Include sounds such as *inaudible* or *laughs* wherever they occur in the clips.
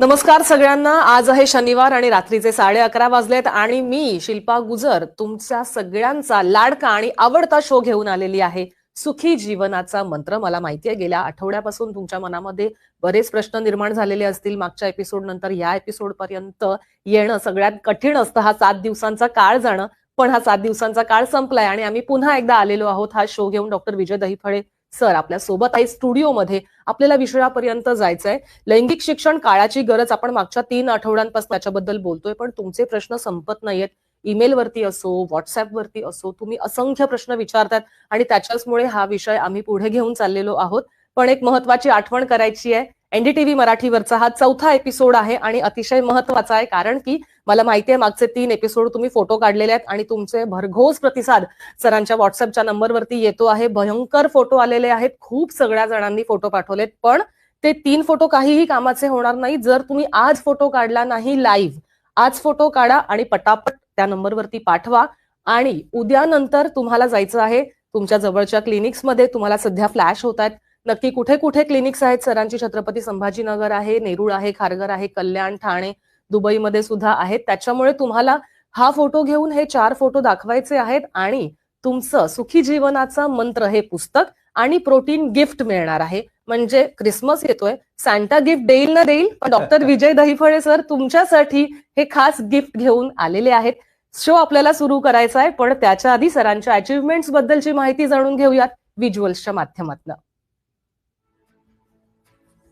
नमस्कार सगळ्यांना. आज आहे शनिवार आणि रात्रीचे साडे अकरा वाजलेत आणि मी शिल्पा गुजर तुमच्या सगळ्यांचा लाडका आणि आवडता शो घेऊन आलेली आहे. सुखी जीवनाचा मंत्र मला माहितीये गेल्या आठवड्यापासून तुमच्या मनामध्ये बरेच प्रश्न निर्माण झालेले असतील. मागच्या एपिसोड नंतर या एपिसोड पर्यंत येणं सगळ्यात कठीण असतं. हा सात दिवसांचा काळ जाणं. पण हा सात दिवसांचा काळ संपलाय आणि आम्ही पुन्हा एकदा आलेलो आहोत. हा शो घेऊन डॉक्टर विजय दहीफळे सर आपल्यासोबत आहे स्टुडिओमध्ये आपल्याला विषयापर्यंत जायचंय. लैंगिक शिक्षण काळाची गरज आपण मागच्या तीन आठवड्यांपासून त्याच्याबद्दल बोलतोय पण तुमचे प्रश्न संपत नाहीयेत. ईमेलवरती असो व्हॉट्सअपवरती असो तुम्ही असंख्य प्रश्न विचारतात आणि त्याच्याचमुळे हा विषय आम्ही पुढे घेऊन चाललेलो आहोत. पण एक महत्वाची आठवण करायची आहे. एनडीटीव्ही मराठीवरचा हा चौथा एपिसोड आहे आणि अतिशय महत्त्वाचा आहे कारण की मला माहिती आहे मागचे तीन एपिसोड तुम्ही फोटो काढलेले आहेत आणि तुमचे भरघोस प्रतिसाद सरांच्या व्हॉट्सअपच्या नंबरवरती येतो आहे. भयंकर फोटो आलेले आहेत. खूप सगळ्या जणांनी फोटो पाठवलेत. पण ते तीन फोटो काहीही कामाचे होणार नाही. जर तुम्ही आज फोटो काढला नाही लाईव्ह आज फोटो काढा आणि पटापट त्या नंबरवरती पाठवा. आणि उद्यानंतर तुम्हाला जायचं आहे तुमच्या जवळच्या क्लिनिक्समध्ये तुम्हाला सध्या फ्लॅश होत आहेत. नक्की कुठे कुठे क्लिनिक्स आहेत? सरांची छत्रपती संभाजीनगर आहे नेरूळ आहे खारघर आहे कल्याण ठाणे दुबईमध्ये सुद्धा आहेत. त्याच्यामुळे तुम्हाला हा फोटो घेऊन हे चार फोटो दाखवायचे आहेत आणि तुमचं सुखी जीवनाचा मंत्र हे पुस्तक आणि प्रोटीन गिफ्ट मिळणार आहे. म्हणजे क्रिसमस येतोय. सॅन्टा गिफ्ट देईल ना देईल पण डॉक्टर *laughs* विजय दहीफळे सर तुमच्यासाठी हे खास गिफ्ट घेऊन आलेले आहेत. शो आपल्याला सुरू करायचा आहे पण त्याच्या आधी सरांच्या अचिव्हमेंट्स बद्दलची माहिती जाणून घेऊयात व्हिज्युअल्सच्या माध्यमातून.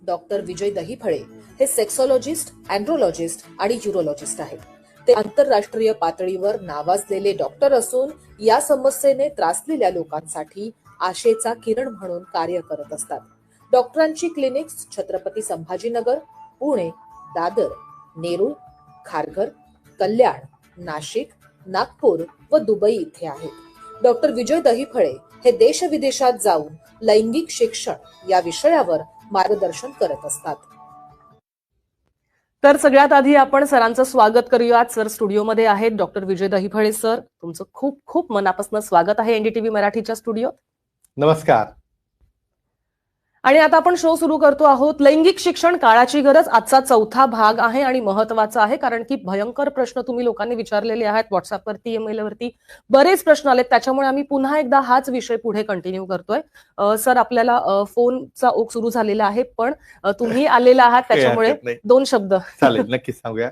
डॉक्टर विजय दहीफळे हे सेक्सॉलॉजिस्ट अँड्रोलॉजिस्ट आणि युरोलॉजिस्ट आहेत. ते आंतरराष्ट्रीय पातळीवर नावाजलेले डॉक्टर असून या समस्येने त्रासलेल्या लोकांसाठी आशेचा किरण म्हणून कार्य करत असतात. डॉक्टरांची क्लिनिक्स छत्रपती संभाजीनगर पुणे दादर नेरूळ खारघर कल्याण नाशिक नागपूर व दुबई इथे आहेत. डॉक्टर विजय दहीफळे हे देशविदेशात जाऊन लैंगिक शिक्षण या विषयावर मार्गदर्शन करत असतात. तर सगळ्यात आधी आपण सरांचं स्वागत करूयात. सर स्टुडिओमध्ये आहेत डॉक्टर विजय दहीफळे सर. तुमचं खूप खूप मनापासून स्वागत आहे एनडीटीव्ही मराठीच्या स्टुडिओ नमस्कार. आणि आता आपण शो सुरू करतो आहोत. लैंगिक शिक्षण काळाची गरज आजचा चौथा भाग आहे आणि महत्त्वाचा आहे कारण की भयंकर प्रश्न तुम्ही लोकांनी विचारलेले आहेत. व्हॉट्सअपवरती ईमेल वरती बरेच प्रश्न आलेत. त्याच्यामुळे आम्ही पुन्हा एकदा हाच विषय पुढे कंटिन्यू करतोय. सर आपल्याला फोनचा ओघ सुरू झालेला आहे पण तुम्ही आलेला आहात *laughs* त्याच्यामुळे. दोन शब्द. चालेल नक्कीच सांगूया.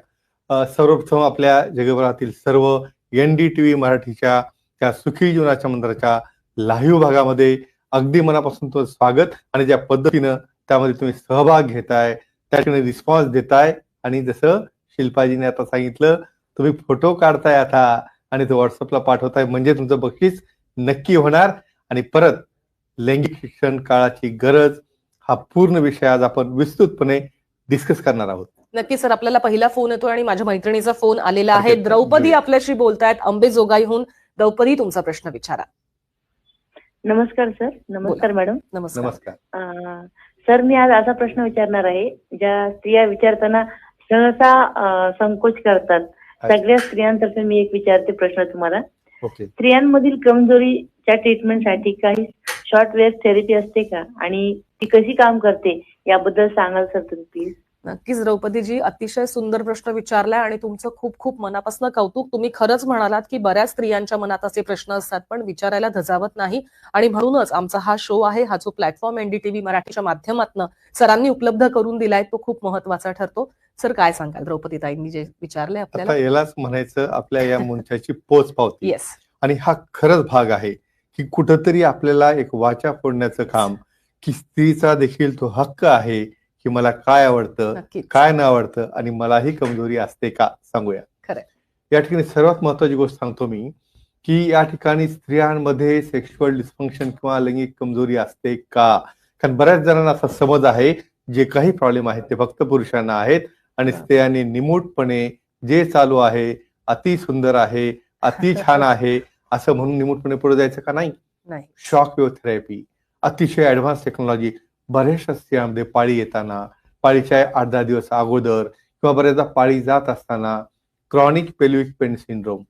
सर्वप्रथम आपल्या जगभरातील सर्व एन डी टी व्ही मराठीच्या त्या सुखी जीवनाच्या मंत्राच्या लाईव्ह भागामध्ये अगदी मनापासून तो स्वागत आणि ज्या पद्धतीनं त्यामध्ये तुम्ही सहभाग घेताय त्या ठिकाणी रिस्पॉन्स देताय. आणि जसं शिल्पाजीने आता सांगितलं तुम्ही फोटो काढताय आता आणि तो व्हॉट्सअपला पाठवताय म्हणजे तुमचं बक्षीस नक्की होणार. आणि परत लैंगिक शिक्षण काळाची गरज हा पूर्ण विषय आज आपण विस्तृतपणे डिस्कस करणार आहोत. नक्की सर आपल्याला पहिला फोन येतोय आणि माझ्या मैत्रिणीचा फोन आलेला आहे. द्रौपदी. आपल्याशी बोलतायत अंबेजोगाईहून द्रौपदी तुमचा प्रश्न विचारा. नमस्कार सर. नमस्कार मॅडम. नमस्कार. सर मी आज असा प्रश्न विचारणार आहे ज्या स्त्रिया विचारताना सहसा संकोच करतात. सगळ्या स्त्रियांतर्फे मी एक विचारते प्रश्न तुम्हाला. ओके. स्त्रियांमधील कमजोरीच्या ट्रीटमेंटसाठी काही शॉर्ट वेव्ह थेरपी असते का? आणि ती कशी काम करते? याबद्दल सांगाल सर तुम्ही प्लीज नक्कीच द्रौपदीजी अतिशय सुंदर प्रश्न विचारलाय आणि तुमचं खूप खूप मनापासून कौतुक. तुम्ही खरंच म्हणालात की बऱ्याच स्त्रियांच्या मनात असे प्रश्न असतात पण विचारायला धजावत नाही. आणि म्हणूनच आमचा हा शो आहे हा जो प्लॅटफॉर्म एनडीटीव्ही मराठीच्या माध्यमातून सरांनी उपलब्ध करून दिलाय तो खूप महत्त्वाचा ठरतो. सर काय सांगाल द्रौपदी ताईंनी जे विचारले आपल्याला? यालाच म्हणायचं आपल्या या मंचाची पोच पावती. *laughs* येस आणि हा खरंच भाग आहे की कुठंतरी आपल्याला एक वाचा फोडण्याचं काम की स्त्रीचा देखील तो हक्क आहे की मला काय आवडतं काय न आवडतं आणि मलाही कमजोरी असते का सांगूया. या ठिकाणी सर्वात महत्वाची गोष्ट सांगतो मी की या ठिकाणी स्त्रियांमध्ये सेक्शुअल डिस्फंक्शन किंवा लैंगिक कमजोरी असते का? कारण बऱ्याच जणांना असा समज आहे जे काही प्रॉब्लेम आहेत ते फक्त पुरुषांना आहेत आणि स्त्रियांनी निमूटपणे जे चालू आहे अति सुंदर आहे अति *laughs* छान आहे असं म्हणून निमूटपणे पुढे जायचं का नाही? नाही. शॉक वेव्ह थेरपी अतिशय ऍडव्हान्स टेक्नॉलॉजी बऱ्याचशा स्त्रियांमध्ये पाळी येताना पाळीच्या आठ दहा दिवस अगोदर किंवा बऱ्याचदा पाळी जात असताना क्रॉनिक पेल्विक पेन सिंड्रोम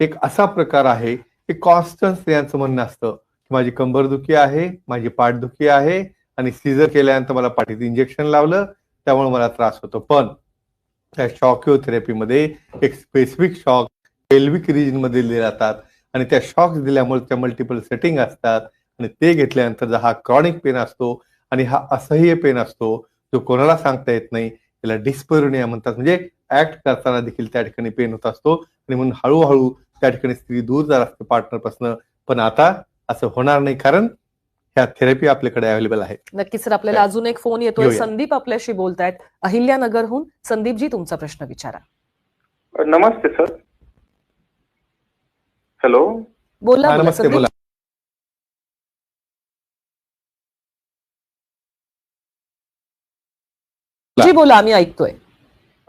एक असा प्रकार आहे की कॉन्स्टंट स्त्रियांचं म्हणणं असतं की माझी कंबरदुखी आहे माझी पाठदुखी आहे आणि सीझर केल्यानंतर मला पाठीत इंजेक्शन लावलं त्यामुळे मला त्रास होतो. पण त्या शॉकिओथेरपीमध्ये एक स्पेसिफिक शॉक पेल्विक रिजनमध्ये दिले जातात आणि त्या शॉक्स दिल्यामुळे त्या मल्टिपल सेटिंग असतात. आणि ते घेतल्यानंतर जर हा क्रॉनिक पेन असतो आणि हा असह्य पेन असतो जो कोणाला सांगता येत नाही त्याला डिस्परोनिया म्हणतात. म्हणजे ऍक्ट करताना देखील त्या ठिकाणी पेन होत असतो आणि म्हणून हळूहळू त्या ठिकाणी स्त्री दूर जात असते पार्टनरपासून पण आता असं होणार नाही कारण ह्या थेरपी आपल्याकडे अवेलेबल आहे. नक्कीच सर आपल्याला अजून एक फोन येतोय. संदीप आपल्याशी बोलतायत. अहिल्यानगरहून. संदीपजी तुमचा प्रश्न विचारा. नमस्ते सर. हॅलो बोला हा, नमस्ते. बोला. जी बोला आम्ही ऐकतोय.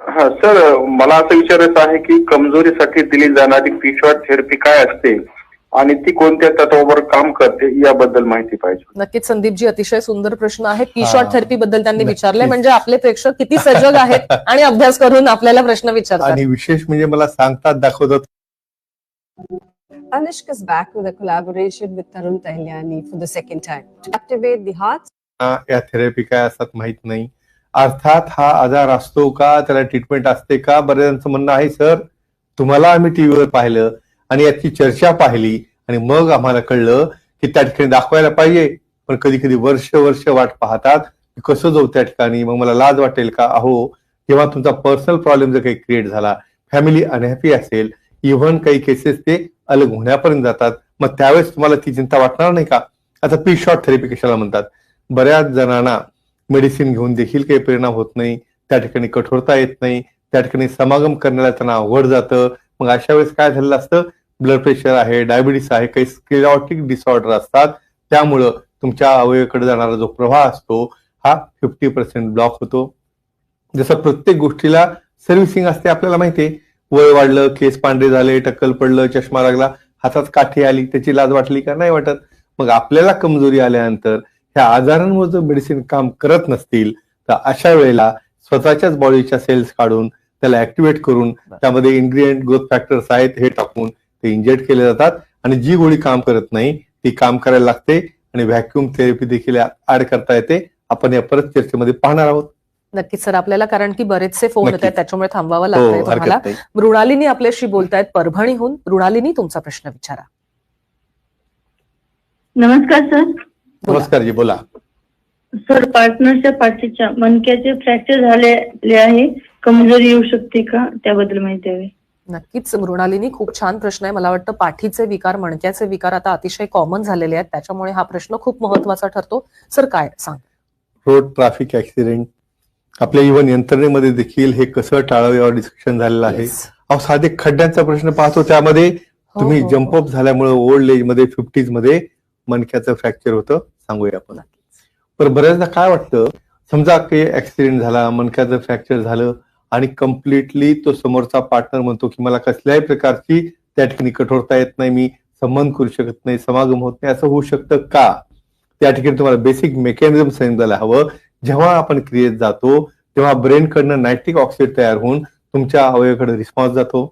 हा सर मला असं विचारायचं आहे की कमजोरीसाठी दिली जाणारी पिशॉट थेरपी काय असते आणि ती कोणत्या तत्वावर काम करते याबद्दल माहिती पाहिजे. नक्कीच संदीपजी अतिशय सुंदर प्रश्न आहे. पी हा. शॉर्ट थेरपी बद्दल त्यांनी. विचारले म्हणजे आपले प्रेक्षक किती सजग आहेत *laughs* आणि अभ्यास करून आपल्याला प्रश्न विचारतात. आणि विशेष म्हणजे मला सांगतात दाखवतात. Anushka is back with a collaboration with Tarun Tahilyani for the second time. To activate the heart. हा, या थेरपी काय असतात माहीत नाही. अर्थात हा आजार असतो का? त्याला ट्रीटमेंट असते का? बऱ्याच म्हणणं आहे सर तुम्हाला आम्ही टीव्हीवर पाहिलं आणि याची चर्चा पाहिली आणि मग आम्हाला कळलं की त्या ठिकाणी दाखवायला पाहिजे. पण कधी कधी वर्ष वर्ष वाट पाहतात की कसं जाऊ त्या ठिकाणी? मग मला लाज वाटेल का? अहो किंवा तुमचा पर्सनल प्रॉब्लेम जर काही क्रिएट झाला फॅमिली अनहॅपी असेल इव्हन काही केसेस ते अलग होण्यापर्यंत जातात मग त्यावेळेस तुम्हाला ती चिंता वाटणार नाही का? आता पी शॉर्ट थेरपी कशाला म्हणतात? बऱ्याच जणांना मेडिसिन घेऊन देखील काही परिणाम होत नाही. त्या ठिकाणी कठोरता येत नाही. त्या ठिकाणी समागम करण्याला त्यांना अवघड जातं. मग अशा वेळेस काय झालेलं असतं? ब्लड प्रेशर आहे डायबिटीस आहे काही स्किलॉटिक डिसऑर्डर असतात. त्यामुळं तुमच्या अवयवाकडे जाणारा जो प्रवाह असतो हा फिफ्टी पर्सेंट ब्लॉक होतो. जसं प्रत्येक गोष्टीला सर्व्हिसिंग असते आपल्याला माहिती आहे वय वाढलं केस पांढरे झाले टक्कल पडलं चष्मा लागला हातात काठी आली त्याची लाज वाटली का? नाही वाटत. मग आपल्याला कमजोरी आल्यानंतर ह्या आजारांवर जर मेडिसिन काम करत नसतील तर अशा वेळेला स्वतःच्याच बॉडीच्या सेल्स काढून त्याला ऍक्टिव्हेट करून त्यामध्ये इन्ग्रिडियंट ग्रोथ फॅक्टर्स आहेत हे टाकून ते इंजेक्ट केले जातात. आणि जी गोळी काम करत नाही ती काम करायला लागते आणि व्हॅक्युम थेरपी देखील ऍड करता येते. आपण या परत चर्चेमध्ये पाहणार आहोत. नक्कीच सर. आपल्याला कारण की बरेचसे फोन येत आहेत. त्याच्यामुळे थांबावं हो लागतंय तुम्हाला. नाही. मृणालिनी आपल्याशी बोलतायत परभणीहून. मृणालिनी तुमचा प्रश्न विचारा. नमस्कार सर. नमस्कार जी बोला. सर पार्टनरच्या पाठीच्या मणक्याचे फ्रॅक्चर झालेले आहे. कमजोरी येऊ शकते का? त्याबद्दल माहिती हवी. नक्कीच मृणालिनी खूप छान प्रश्न आहे. मला वाटतं पाठीचे विकार मणक्याचे विकार आता अतिशय कॉमन झालेले आहेत. त्याच्यामुळे हा प्रश्न खूप महत्त्वाचा ठरतो. सर काय सांग रोड ट्रॅफिक ऍक्सिडेंट आपल्या इव्हन यंत्रणेमध्ये देखील हे कसं टाळावे यावर डिस्कशन झालेलं आहे. अहो साधे खड्ड्यांचा प्रश्न पाहतो. त्यामध्ये हो, तुम्ही हो, जम्प हो. अप झाल्यामुळे ओल्ड एजमध्ये फिफ्टीजमध्ये मणक्याचं फ्रॅक्चर होतं सांगूया आपण. पण बऱ्याचदा काय वाटतं समजा की ऍक्सिडेंट झाला मणक्याचं फ्रॅक्चर झालं आणि कम्प्लिटली तो समोरचा पार्टनर म्हणतो की मला कसल्याही प्रकारची त्या ठिकाणी कठोरता येत नाही मी संबंध करू शकत नाही समागम होत नाही असं होऊ शकतं का? त्या ठिकाणी तुम्हाला बेसिक मेकॅनिझम सांगितलं हवं. जेव्हा आपण क्रियेत जातो तेव्हा ब्रेन कडनं नायट्रिक ऑक्साईड तयार होऊन तुमच्या अवयवाकडे रिस्पॉन्स जातो.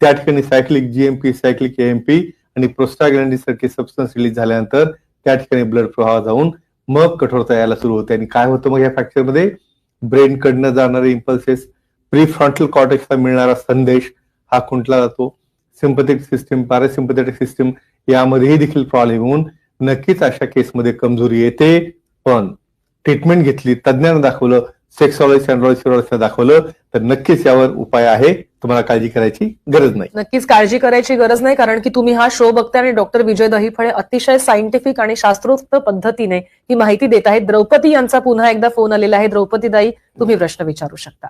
त्या ठिकाणी सायक्लिक जीएमपी सायक्लिक एएमपी आणि प्रोस्टाग्लॅन्डी सारखे सबस्टन्स रिलीज झाल्यानंतर त्या ठिकाणी ब्लड प्रवाह जाऊन मग कठोरता यायला सुरू होते. आणि काय होतं मग या फ्रॅक्चरमध्ये ब्रेन कडनं जाणारे इम्पल्सेस प्रीफ्रंटल कॉर्टेक्सला मिळणारा संदेश हा खुंटला जातो. सिम्पथेटिक सिस्टीम पॅरासिम्पथेटिक सिस्टीम यामध्येही देखील प्रॉब्लेम होऊन नक्कीच अशा केसमध्ये कमजोरी येते. पण ट्रीटमेंट घेतली तज्ज्ञांना दाखवलं सेक्सॉलॉजी अँड्रॉलॉजी दाखवलं तर नक्कीच यावर उपाय आहे. तुम्हाला काळजी करायची गरज नाही. नक्कीच काळजी करायची गरज नाही कारण की तुम्ही हा शो बघताय आणि डॉक्टर विजय दहीफळे अतिशय सायंटिफिक आणि शास्त्रोक्त पद्धतीने ही माहिती देत आहेत. द्रौपदी यांचा पुन्हा एकदा फोन आलेला आहे. द्रौपदी दाई तुम्ही प्रश्न विचारू शकता.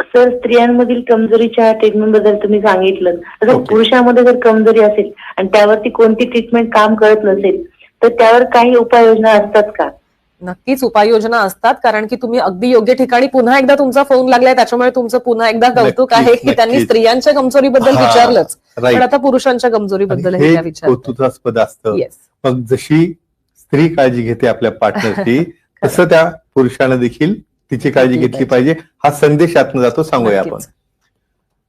सर स्त्रियांमधील कमजोरीच्या ट्रीटमेंटबद्दल तुम्ही सांगितलं. Okay. पुरुषांमध्ये जर कमजोरी असेल आणि त्यावरती कोणती ट्रीटमेंट काम करत नसेल तर त्यावर काही उपाययोजना असतात का? नक्कीच उपाययोजना असतात कारण की तुम्ही अगदी योग्य ठिकाणी पुन्हा एकदा तुमचा फोन लागलाय त्याच्यामुळे तुमचं पुन्हा एकदा कौतुक आहे की त्यांनी. स्त्रियांच्या कमजोरीबद्दल विचारलंच. पण आता पुरुषांच्या कमजोरीबद्दल कौतुकास्पद असतं. मग जशी स्त्री काळजी घेते आपल्या पार्टनरची *laughs* तसं त्या पुरुषानं देखील तिची काळजी घेतली पाहिजे. हा संदेश यातनं जातो सांगूया आपण.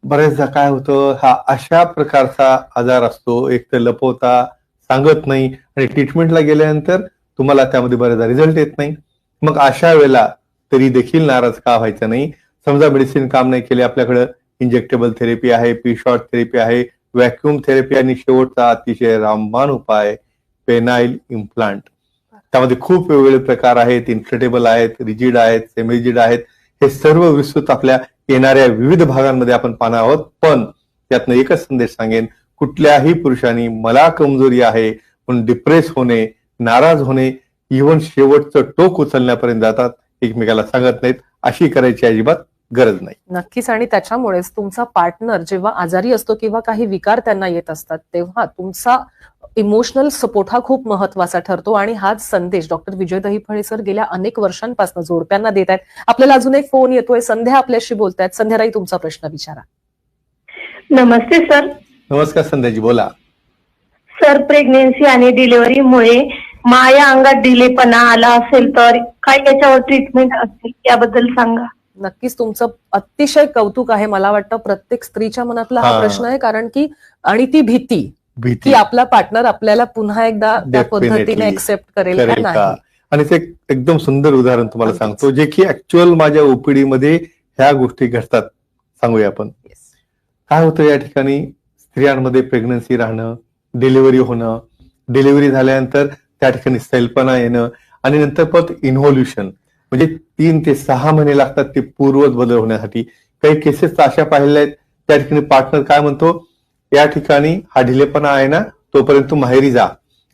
बऱ्याचदा काय होतं हा अशा प्रकारचा आजार असतो. एक तर लपवता सांगत नाही. आणि ट्रीटमेंटला गेल्यानंतर तुम्हाला त्यामध्ये बऱ्याचदा रिझल्ट येत नाही. मग अशा वेळेला तरी देखील नाराज का व्हायचं नाही? समजा मेडिसिन काम नाही केले आपल्याकडे इंजेक्टेबल थेरपी आहे पी शॉर्ट थेरपी आहे व्हॅक्युम थेरपी आणि शेवटचा अतिशय रामबाण उपाय पेनाइल इम्प्लांट त्यामध्ये खूप वेगवेगळे प्रकार आहेत इन्फ्लेटेबल आहेत रिजिड आहेत सेमिजिड आहेत. हे सर्व विस्तृत आपल्या येणाऱ्या विविध भागांमध्ये आपण पाहणार आहोत. पण त्यातनं एकच संदेश सांगेन कुठल्याही पुरुषांनी मला कमजोरी आहे म्हणून डिप्रेस होणे नाराज होणे इव्हन शेवटचं टोक उचलण्यापर्यंत जातात एकमेकाला सांगत नाहीत अशी करायची अजिबात गरज नाही. नक्कीच आणि त्याच्यामुळेच तुमचा पार्टनर जेव्हा आजारी असतो किंवा काही विकार त्यांना येत असतात तेव्हा तुमचा इमोशनल सपोर्ट हा खूप महत्त्वाचा ठरतो. आणि हाच संदेश डॉक्टर विजय दहीफळे सर गेल्या अनेक वर्षांपासून जोडप्यांना देत आहेत. आपल्याला अजून एक फोन येतोय. संध्या आपल्याशी बोलतायत. संध्याराई तुमचा प्रश्न विचारा. नमस्ते सर. नमस्कार संध्याजी. बोला. सर प्रेग्नेन्सी आणि डिलिव्हरीमुळे माया अंगात डिलेपणा आला असेल तर काय याच्यावर ट्रीटमेंट असेल याबद्दल सांगा नक्कीच तुमचं अतिशय कौतुक आहे मला वाटतं प्रत्येक स्त्रीच्या मनातला हा. प्रश्न आहे कारण की आणि ती भीती की भीती आपला पार्टनर आपल्याला पुन्हा एकदा त्या Definitely. पद्धतीने एक्सेप्ट करेल का करेल का नाही आणि ते एक- एकदम सुंदर उदाहरण तुम्हाला अगदीच. सांगतो जे की ऍक्च्युअल माझ्या ओपीडी मध्ये ह्या गोष्टी घडतात सांगूया आपण Yes. काय होतं या ठिकाणी स्त्रियांमध्ये प्रेग्नन्सी राहणं डिलिव्हरी होणं डिलिव्हरी झाल्यानंतर त्या ठिकाणी सैलपणा येणं आणि नंतर परत इन्व्होल्युशन. म्हणजे तीन ते सहा महिने लागतात ते पूर्वत बदल होण्यासाठी. काही केसेस अशा पाहिल्या आहेत त्या ठिकाणी पार्टनर काय म्हणतो या ठिकाणी हा ढिलेपणा आहे ना तोपर्यंत तू माहेरी जा.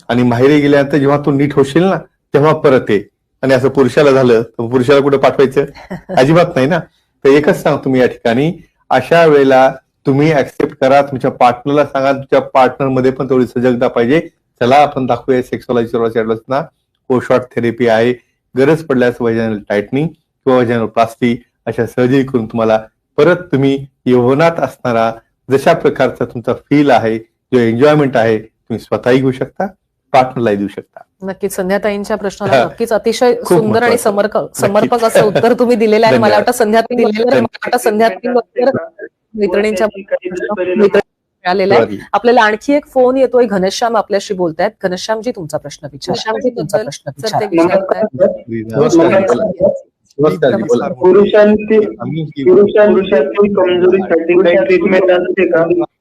आणि माहेरी गेल्यानंतर जेव्हा तू नीट होशील ना तेव्हा परत ये. आणि असं पुरुषाला झालं तर पुरुषाला कुठे पाठवायचं? *laughs* अजिबात नाही ना. तर एकच सांगतो मी या ठिकाणी अशा वेळेला तुम्ही ऍक्सेप्ट करा तुमच्या पार्टनरला सांगा तुमच्या पार्टनरमध्ये पण थोडी सजगता पाहिजे चला आपण दाखवूया सेक्सुअलायझर ना शॉर्ट थेरपी आहे गरज पडल्यास वजनल टायटनिंग किंवा वजनल प्लास्टिक अशा सर्जरी करून तुम्हाला परत तुम्ही यवनात असणारा जशा प्रकारचा तुमचा फील आहे जो एन्जॉयमेंट आहे तुम्ही स्वतःही घेऊ शकता पार्टनरलाही देऊ शकता नक्कीच संध्याताईंच्या प्रश्नाला. नक्कीच अतिशय सुंदर आणि. समर्पक समर्पक असं उत्तर तुम्ही दिलेलं आहे मला. वाटतं संध्याताई दिलेलं आहे. मला वाटतं संध्याताईंबद्दल मैत्रिणींच्या मैत्रिणी मिळालेला आहे. आपल्याला आणखी एक फोन येतोय घनश्याम आपल्याशी बोलतायत घनश्यामजी तुमचा प्रश्न विचारा घनश्यामजी तुमचा प्रश्न सर ते विचारा. विचारतायत. नमस्कार बोला. नमस्कार जी, बोला. पुरुषांची ही- पुरुषांची कमजोरीसाठी काही ट्रीटमेंट असते का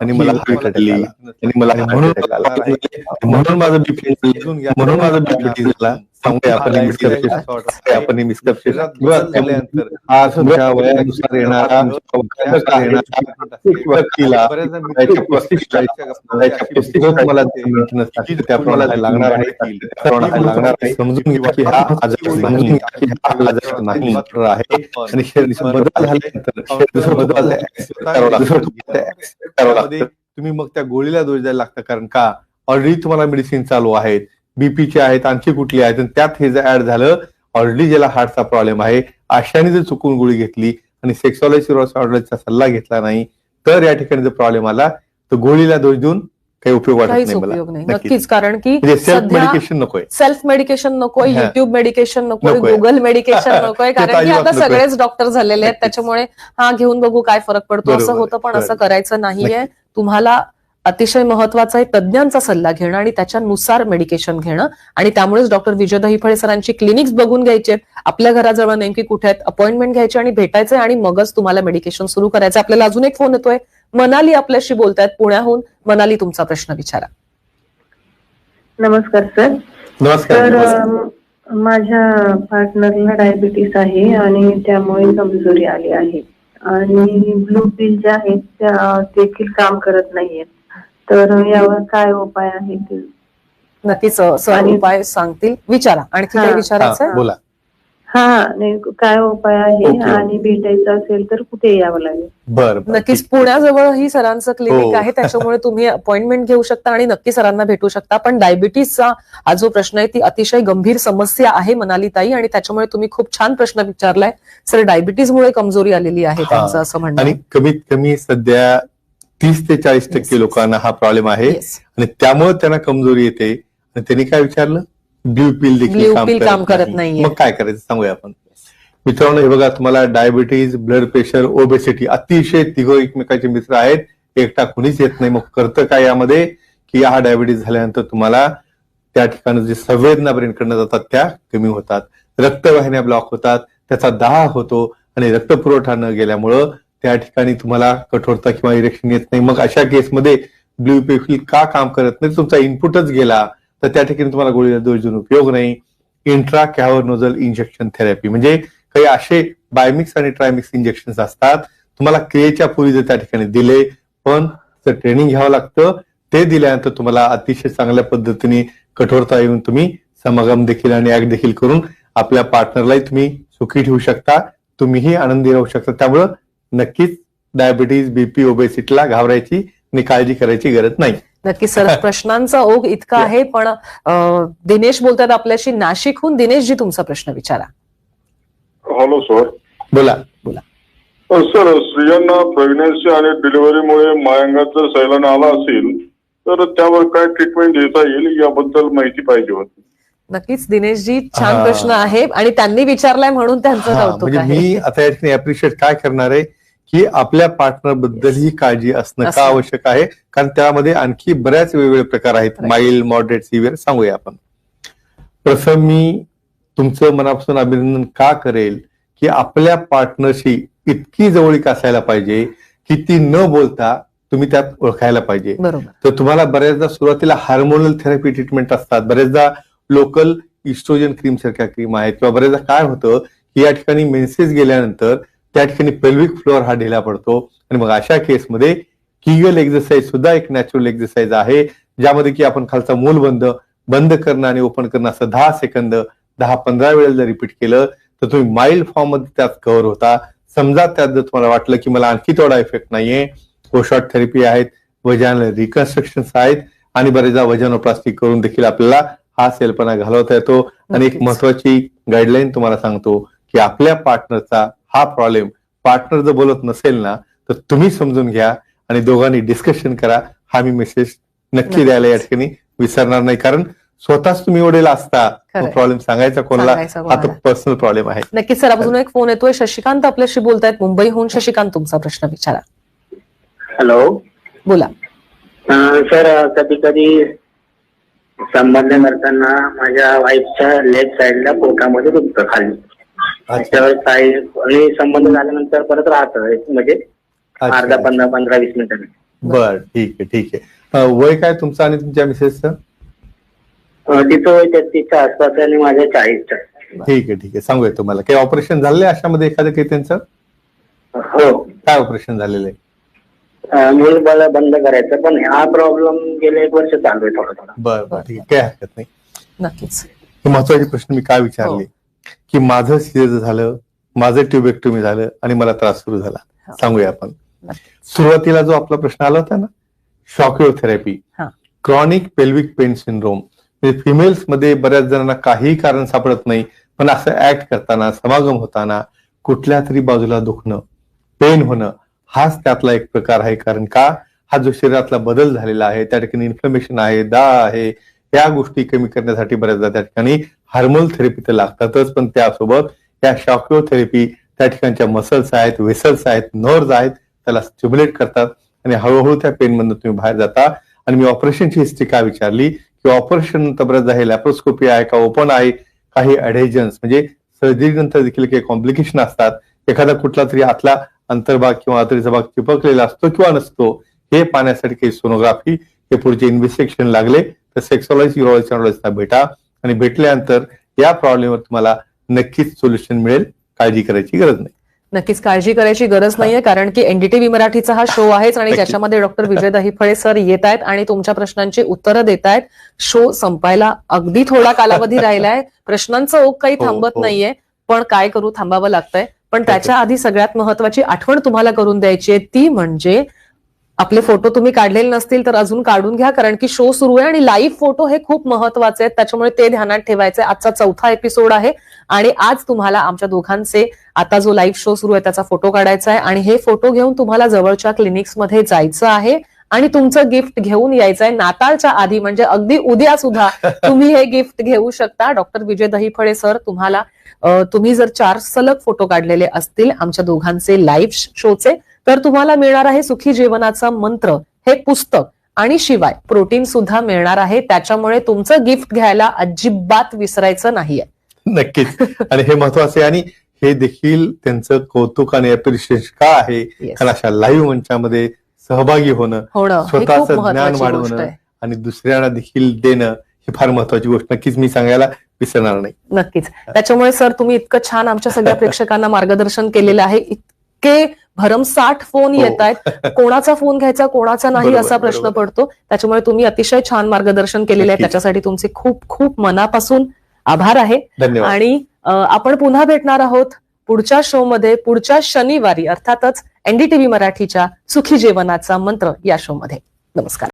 आणि मला आणि मला म्हणून म्हणून माझं बीपी म्हणून माझं बीपी झाला. सांगूया आपण misconception. किंवा वयानुसार येणारा व्यक्तीला मला त्याप्रमाणे लागणार आहे समजून घ्या की हा आजार समजून घ्या की हा आजार नाही आहे. आणि बदल झाल्यानंतर बदल करावं लागतं. Accept तुम्ही मग त्या गोळीला दोष द्यायला लागतं. कारण का? ऑलरेडी तुम्हाला मेडिसिन चालू आहेत. बीपीचे आहेत आणखी कुठली आहेत? आणि त्यात हे जर ऍड झालं ऑलरेडी ज्याला हार्टचा प्रॉब्लेम आहे अशाने जर चुकून गोळी घेतली आणि सेक्सॉलॉजी ऑर्डरचा सल्ला घेतला नाही तर या ठिकाणी जर प्रॉब्लेम आला तर गोळीला दोष देऊन काही उपयोग काहीच उपयोग नाही. नक्कीच. कारण की म्हणजे सेल्फ मेडिकेशन नकोय. सेल्फ मेडिकेशन नकोय. युट्यूब मेडिकेशन नकोय. गुगल मेडिकेशन नकोय *laughs* कारण की आता. सगळेच डॉक्टर झालेले आहेत. त्याच्यामुळे हा घेऊन बघू काय फरक पडतो. असं होतं पण. असं करायचं नाहीये. तुम्हाला अतिशय महत्वाचं आहे तज्ज्ञांचा सल्ला घेणं आणि त्याच्यानुसार मेडिकेशन घेणं. आणि त्यामुळेच डॉक्टर विजय दहीफळे सरांची क्लिनिक्स बघून घ्यायचे. आपल्या घराजवळ नेमकी कुठे आहेत? अपॉइंटमेंट घ्यायची आणि भेटायचे आणि मगच तुम्हाला मेडिकेशन सुरू करायचं. आपल्याला अजून एक फोन येतोय. मनाली आपल्याशी बोलतायत पुण्याहून. मनाली तुमचा प्रश्न विचारा. नमस्कार सर. नमस्कार माझ्या पार्टनरला डायबिटीस आहे आणि त्यामुळे कमजोरी आली आहे. आणि ब्लू पिल ज्या आहेत त्या देखील काम करत नाहीयेत. तर यावर काय उपाय आहे ते नक्कीच उपाय सांगतील. विचारा. आणखी. काही विचारायचं आहे? बोला. हा नाही, काय उपाय आहे. आणि भेटायचं असेल तर कुठे यावं लागेल बरं बरं, नक्कीच ठीक. पुण्याजवळही सरांचं क्लिनिक हो. आहे त्याच्यामुळे तुम्ही अपॉइंटमेंट घेऊ शकता आणि नक्की सरांना भेटू शकता पण डायबिटीसचा हा जो प्रश्न आहे ती अतिशय गंभीर समस्या आहे मनाली ताई आणि त्याच्यामुळे तुम्ही खूप छान प्रश्न विचारलाय सर डायबिटीसमुळे कमजोरी आलेली आहे हा. त्यांचं असं म्हणणं आणि आहे. कमीत कमी सध्या तीस ते चाळीस Yes, टक्के yes. लोकांना हा प्रॉब्लेम आहे Yes. आणि त्यामुळे त्यांना कमजोरी येते आणि त्यांनी काय विचारलं ब्ल्यू पिल देखील काम करत नाहीये. मग काय करायचं सांगूया आपण? मित्रांनो हे बघा तुम्हाला डायबिटीज ब्लड प्रेशर ओबेसिटी अतिशय तिघं एकमेकाचे मित्र आहेत. एकटा कुणीच येत नाही. मग करतं काय यामध्ये? की हा डायबिटीज झाल्यानंतर तुम्हाला त्या ठिकाणी जे संवेदना ब्रेनकडनं जातात त्या कमी होतात. रक्तवाहिन्या ब्लॉक होतात. त्याचा दाह होतो आणि रक्तपुरवठा न गेल्यामुळं त्या ठिकाणी तुम्हाला कठोरता किंवा इरेक्शन येत नाही. मग अशा केसमध्ये ब्ल्यू पेफिल का काम करत नाही? तुमचा इनपुटच गेला. तर त्या ठिकाणी तुम्हाला गोळीला दोष देऊन उपयोग नाही. इंट्रा कॅव्हरनोझल इंजेक्शन थेरपी म्हणजे काही असे बायमिक्स आणि ट्रायमिक्स इंजेक्शन असतात. तुम्हाला क्रियेच्या पूर्वी जर त्या ठिकाणी दिले पण ट्रेनिंग घ्यावं लागतं ते दिल्यानंतर तुम्हाला अतिशय चांगल्या पद्धतीने कठोरता येऊन तुम्ही समागम देखील आणि ऍक्ट देखील करून आपल्या पार्टनरलाही तुम्ही सुखी ठेवू शकता. तुम्हीही आनंदी राहू शकता. त्यामुळं नक्कीच डायबिटीज बीपी ओबेसिटीला घाबरायची आणि काळजी करायची गरज नाही. नक्की सर *laughs* प्रश्नांचा ओघ इतका आहे पण दिनेश बोलतात आपल्याशी नाशिकहून दिनेशजी तुमचा प्रश्न विचारा. हॅलो सर बोला. सर स्त्रियांना प्रेग्नन्सी आणि डिलिव्हरीमुळे मायंगात जर सैलान आला असेल तर त्यावर काय ट्रीटमेंट देता येईल याबद्दल माहिती पाहिजे होती. नक्कीच दिनेशजी छान. प्रश्न आहे आणि त्यांनी विचारलाय म्हणून त्यांचं हा, म्हणजे मी आता या ठिकाणी अप्रिशिएट काय करणार आहे की आपल्या पार्टनरबद्दल ही काळजी असणं. का आवश्यक आहे? कारण त्यामध्ये आणखी बऱ्याच वेगवेगळे प्रकार आहेत. माइल्ड मॉडरेट सिव्हिअर सांगूया आपण. प्रथम मी तुमचं मनापासून अभिनंदन का करेल की आपल्या पार्टनरशी इतकी जवळीक असायला पाहिजे की ती न बोलता तुम्ही त्यात ओळखायला पाहिजे. तर तुम्हाला बऱ्याचदा सुरुवातीला हार्मोनल थेरपी ट्रीटमेंट असतात. बरेचदा लोकल इस्ट्रोजन क्रीम सारख्या क्रीम आहेत. किंवा बरेचदा काय होतं की या ठिकाणी मेन्सेस गेल्यानंतर त्या ठिकाणी पेल्विक फ्लोअर हा ढिला पडतो. आणि मग अशा केसमध्ये किगल एक्सरसाइज सुद्धा एक नॅचरल एक्सरसाइज आहे ज्यामध्ये की आपण खालचा मूल बंद बंद करणं आणि ओपन करणं असं दहा सेकंद दहा पंधरा वेळेला जर रिपीट केलं तर तुम्ही माइल्ड फॉर्ममध्ये त्यात कव्हर होता. समजा त्यात जर तुम्हाला वाटलं की मला आणखी थोडा इफेक्ट नाहीये पोशॉट थेरपी आहेत वजन रिकन्स्ट्रक्शन आहेत आणि बरेचदा वजनोप्लास्टी करून देखील आपल्याला हा सेलपणा घालवता येतो. आणि एक. महत्वाची गाईडलाईन तुम्हाला सांगतो की आपल्या पार्टनरचा हा प्रॉब्लेम पार्टनर जर बोलत नसेल ना तर तुम्ही समजून घ्या आणि दोघांनी डिस्कशन करा. हा मी मेसेज नक्की द्यायला या ठिकाणी विसरणार नाही. कारण स्वतःच तुम्ही ओढेला असता. प्रॉब्लेम सांगायचा कोणाला? हा कोणाला. पर्सनल प्रॉब्लेम आहे. नक्कीच सर अजून एक फोन येतोय. शशिकांत आपल्याशी बोलतायत. मुंबईहून शशिकांत तुमचा प्रश्न विचारा. हॅलो बोला. सर कधी कधी संबंध करताना माझ्या वाईफच्या लेफ्ट साईडला पोटामध्ये दुखतं खाली. त्याच्यावर काही आणि संबंध झाल्यानंतर परत राहतं म्हणजे अर्धा अच्छा. पंधरा पंधरा वीस मिनिटांनी. बर ठीक आहे ठीक आहे. वय काय तुमचं आणि तुमच्या मिसेसचं? अं, तिचं वय तेहतीसच्या आसपास आणि माझ्या चाळीसच्या ठीक आहे ठीक आहे. सांगूया तुम्हाला. काही ऑपरेशन झालंय अशामध्ये एखादं काही त्यांचं? हो. काय ऑपरेशन झालेलं आहे? मूल बाळ बंद करायचं पण हा प्रॉब्लेम गेले एक वर्ष चालू आहे थोडा थोडा. बरं बरं ठीक आहे. काही हरकत नाही. नक्कीच. हे महत्त्वाचे प्रश्न मी काय विचारले? की माझं सिरियस झालं माझं ट्युबेक्टोमी झालं आणि मला त्रास सुरू झाला हो. सांगूया आपण. सुरुवातीला जो आपला प्रश्न आला होता ना shockwave therapy. Chronic pelvic pain syndrome म्हणजे फिमेल्समध्ये बऱ्याच जणांना काही कारण सापडत नाही पण असं ऍक्ट करताना समागम होताना कुठल्या तरी बाजूला दुखणं पेन होणं हाच त्यातला एक प्रकार आहे कारण का हा जो शरीरातला बदल झालेला आहे त्या ठिकाणी इन्फ्लमेशन आहे दाळ आहे या गोष्टी कमी करण्यासाठी बऱ्याचदा त्या ठिकाणी हार्मोन थेरपी तर लागतातच पण त्यासोबत या शॉकिओ थेरपी त्या ठिकाणच्या मसल्स आहेत वेसल्स आहेत नर्व्ज आहेत त्याला स्टिम्युलेट करतात आणि हळूहळू त्या पेन मधून तुम्ही बाहेर जाता. आणि मी ऑपरेशनची हिस्ट्री का विचारली? की ऑपरेशन नंतर बऱ्याचदा आहे लॅप्रोस्कोपी आहे का ओपन आहे? काही अडेजन्स म्हणजे सर्जरी नंतर देखील काही कॉम्प्लिकेशन असतात. एखादा कुठला तरी आतला अंतर्भाग किंवा आतरीचा भाग चिपकलेला असतो किंवा नसतो हे पाहण्यासाठी काही सोनोग्राफी हे पुढचे इन्व्हेस्टिगेशन लागले. तर सेक्सॉलॉजी युरोलॉजिस्टला भेटा आणि भेटल्यानंतर या प्रॉब्लेमवर तुम्हाला नक्कीच सोल्युशन मिळेल. काळजी करायची गरज नाही. नक्कीच काळजी करायची गरज नाहीये कारण की एनडीटीव्ही मराठीचा हा शो आहेच आणि. ज्याच्यामध्ये डॉक्टर *laughs* विजय दहिफळे सर येत आहेत आणि तुमच्या प्रश्नांची उत्तरं देत आहेत. शो संपायला अगदी थोडा कालावधी राहिलाय. *laughs* प्रश्नांचा ओघ काही हो, थांबत हो. नाहीये पण काय करू थांबावं लागतंय. पण त्याच्या आधी सगळ्यात महत्वाची आठवण तुम्हाला करून द्यायची आहे ती म्हणजे आपले फोटो तुम्ही काढलेले नसतील तर अजून काढून घ्या कारण की शो सुरू आहे आणि लाईव्ह फोटो हे खूप महत्त्वाचे आहेत. त्याच्यामुळे ते ध्यानात ठेवायचे आजचा चौथा एपिसोड आहे आणि आज तुम्हाला आमच्या दोघांचे आता जो लाईव्ह शो सुरू आहे त्याचा फोटो काढायचा आहे आणि हे फोटो घेऊन तुम्हाला जवळच्या क्लिनिक्समध्ये जायचं आहे आणि तुमचं गिफ्ट घेऊन यायचंय. नाताळच्या आधी म्हणजे अगदी उद्या सुद्धा *laughs* तुम्ही हे गिफ्ट घेऊ शकता. डॉक्टर विजय दहीफळे सर तुम्हाला तुम्ही जर चार सलग फोटो काढलेले असतील आमच्या दोघांचे लाईव्ह शोचे तर तुम्हाला मिळणार आहे सुखी जीवनाचा मंत्र हे पुस्तक. आणि शिवाय प्रोटीन सुद्धा मिळणार आहे त्याच्यामुळे तुमचं गिफ्ट घ्यायला अजिबात विसरायचं नाहीये. नक्कीच. आणि हे महत्त्वाचे आणि हे देखील त्यांचं कौतुक आणि अप्रिशिएशन का आहे. कारण अशा लाईव्ह मंचामध्ये सहभागी होणं हे स्वतःचं ज्ञान वाढवणं आणि दुसऱ्यांना देखील देणं ही फार महत्वाची गोष्ट. नक्कीच मी सांगायला विसरणार नाही. नक्कीच. त्याच्यामुळे सर तुम्ही इतकं छान आमच्या सगळ्या *laughs* प्रेक्षकांना मार्गदर्शन केलेलं आहे. इतके भरमसाठ फोन हो. येत आहेत. कोणाचा फोन घ्यायचा कोणाचा नाही असा प्रश्न. पडतो. त्याच्यामुळे तुम्ही अतिशय छान मार्गदर्शन केलेलं आहे. त्याच्यासाठी तुमचे खूप खूप मनापासून आभार आहे. आणि आपण पुन्हा भेटणार आहोत पुढच्या शो मध्ये पुढच्या शनिवारी अर्थातच एनडीटीव्ही मराठीच्या सुखी जेवणाचा मंत्र या शो मध्ये नमस्कार.